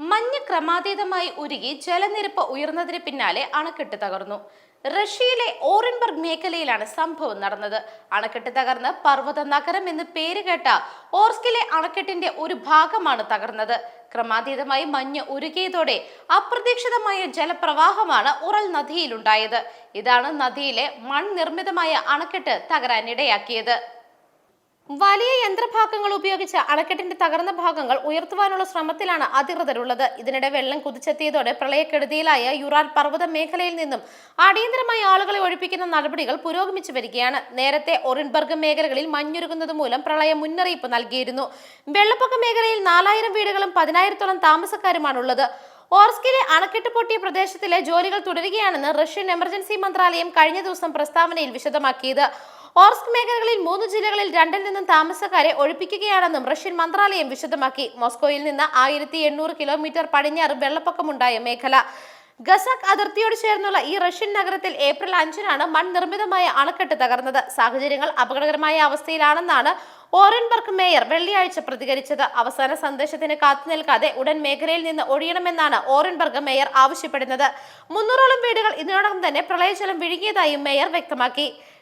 മഞ്ഞ് ക്രമാതീതമായി ഉരുകി ജലനിരപ്പ് ഉയർന്നതിന് പിന്നാലെ അണക്കെട്ട് തകർന്നു. റഷ്യയിലെ ഓറൻബർഗ് മേഖലയിലാണ് സംഭവം നടന്നത്. അണക്കെട്ട് തകർന്ന് പർവത നഗരം എന്ന് പേര് കേട്ട ഓർസ്കിലെ അണക്കെട്ടിന്റെ ഒരു ഭാഗമാണ് തകർന്നത്. ക്രമാതീതമായി മഞ്ഞ് ഉരുകിയതോടെ അപ്രതീക്ഷിതമായ ജലപ്രവാഹമാണ് ഉറൽ നദിയിലുണ്ടായത്. ഇതാണ് നദിയിലെ മൺനിർമ്മിതമായ അണക്കെട്ട് തകരാനിടയാക്കിയത്. വലിയ യന്ത്രഭാഗങ്ങൾ ഉപയോഗിച്ച് അണക്കെട്ടിന്റെ തകർന്ന ഭാഗങ്ങൾ ഉയർത്തുവാനുള്ള ശ്രമത്തിലാണ് അധികൃതരുള്ളത്. ഇതിനിടെ വെള്ളം കുതിച്ചെത്തിയതോടെ പ്രളയക്കെടുതിയിലായ യുറാൻ പർവത മേഖലയിൽ നിന്നും അടിയന്തരമായി ആളുകളെ ഒഴിപ്പിക്കുന്ന നടപടികൾ പുരോഗമിച്ചു വരികയാണ്. നേരത്തെ ഒറിൻബർഗ് മേഖലകളിൽ മഞ്ഞുരുകുന്നത് മൂലം പ്രളയം മുന്നറിയിപ്പ് നൽകിയിരുന്നു. വെള്ളപ്പൊക്ക മേഖലയിൽ നാലായിരം വീടുകളും പതിനായിരത്തോളം താമസക്കാരുമാണുള്ളത്. ഓർസ്കിലെ അണക്കെട്ട് പൊട്ടിയ പ്രദേശത്തിലെ ജോലികൾ തുടരുകയാണെന്ന് റഷ്യൻ എമർജൻസി മന്ത്രാലയം കഴിഞ്ഞ ദിവസം പ്രസ്താവനയിൽ വിശദമാക്കിയത്. ഓർസ്ക് മേഖലകളിൽ മൂന്ന് ജില്ലകളിൽ രണ്ടിൽ നിന്നും താമസക്കാരെ ഒഴിപ്പിക്കുകയാണെന്നും റഷ്യൻ മന്ത്രാലയം വിശദമാക്കി. മോസ്കോയിൽ നിന്ന് ആയിരത്തി എണ്ണൂറ് കിലോമീറ്റർ പടിഞ്ഞാറ് വെള്ളപ്പൊക്കമുണ്ടായ മേഖല. ഗസാക് അതിർത്തിയോട് ചേർന്നുള്ള ഈ റഷ്യൻ നഗരത്തിൽ ഏപ്രിൽ അഞ്ചിനാണ് മൺനിർമ്മിതമായ അണക്കെട്ട് തകർന്നത്. സാഹചര്യങ്ങൾ അപകടകരമായ അവസ്ഥയിലാണെന്നാണ് ഓറൻബർഗ് മേയർ വെള്ളിയാഴ്ച പ്രതികരിച്ചത്. അവസാന സന്ദേശത്തിന് കാത്തു നിൽക്കാതെ ഉടൻ മേഖലയിൽ നിന്ന് ഒഴിയണമെന്നാണ് ഓറൻബർഗ് മേയർ ആവശ്യപ്പെടുന്നത്. മുന്നൂറോളം വീടുകൾ ഇതിനോടകം തന്നെ പ്രളയജലം വിഴുങ്ങിയതായും മേയർ വ്യക്തമാക്കി.